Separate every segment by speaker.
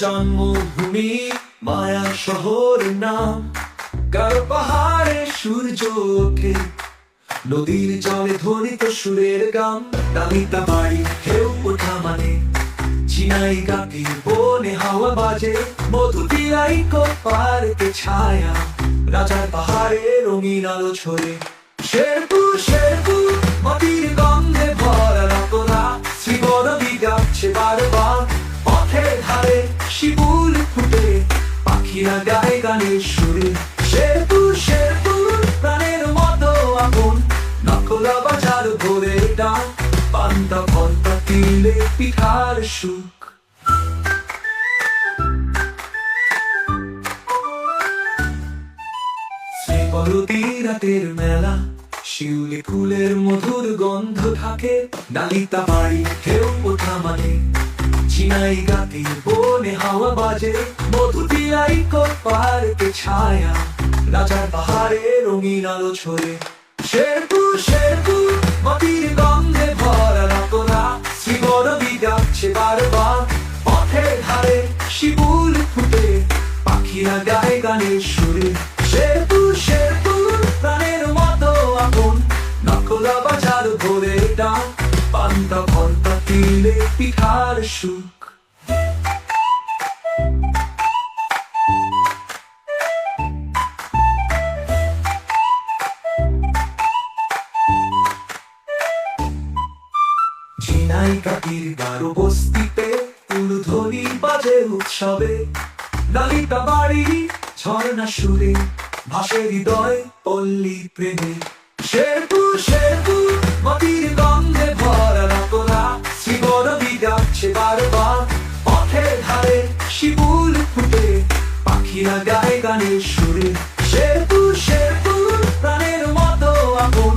Speaker 1: জন্মভূমি, মায়া শহর নাম। কারও পাহাড়ে সূর্য নদীর জলে ধ্বনিত সুরের বাড়ি ওঠা মানে চিনাই বনে হাওয়া বাজে। মধু দিলাই পার্কে ছায়া, রাজার পাহাড়ে রঙিন আলো ছড়ে শেরপুর শেরপুর পাখিরা গায়ে গানের সুরে শেরপুর শেরপুর প্রাণের মতো আপন নকলা বাজার ভরে ডাক পান্তা ভন্তা তিলে পিঠার সুখ। রাতের মেলা, শিউলি ফুলের মধুর গন্ধ থাকে। ডালিতা বাড়ি, ঢেউ ওঠা মানে চিনাই গাতির বনে হাওয়া বাজে মধু দিয়াই পার্কে ছায়া, রাজার পাহাড়ে রঙিন আলো ছড়ে। শেরপুর শেরপুর মাটির গন্ধে ভরা রতনা শ্রীবরবি যাচ্ছে বারবার, পথের ধারে শিবুল ফুটে, পাখিরা গায়ে গানের সুরে। পিঠার সুখ গারো বস্তিতে বাজে উৎসবে। লালিতা ঝর্ণা সুরে, ভাসে হৃদয় পল্লী প্রেমে শেরপুর শেরপুর মাটির গন্ধে ভরা পাখিরা গায়ে গানের সুরে শেরপুর শেরপুর প্রাণের মতো আপন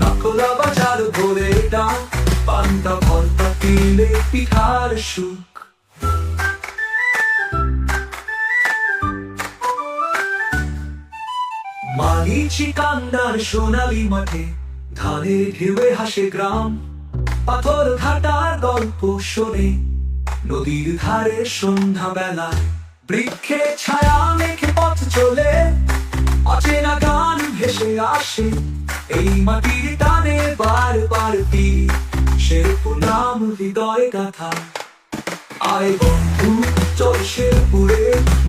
Speaker 1: নকলা বাজার ভরে ডাক পান্তা, ভর্তা, তিলে, পিঠার সুখ। মালিচি কান্দার সোনালি মাঠে ধানের ঢেউয়ে হাসে গ্রাম। পাথর ঘাটার গল্প শোনে, নদীর ধারে সন্ধ্যা বেলায় বৃক্ষে ছায়া মেখে পথ চলে, অচেনা গান ভেসে আসে, এই মাটির টানে বার তীর। শেরপুর নাম, হৃদয়, গাথা। আয় বন্ধু, চল শেরপুরে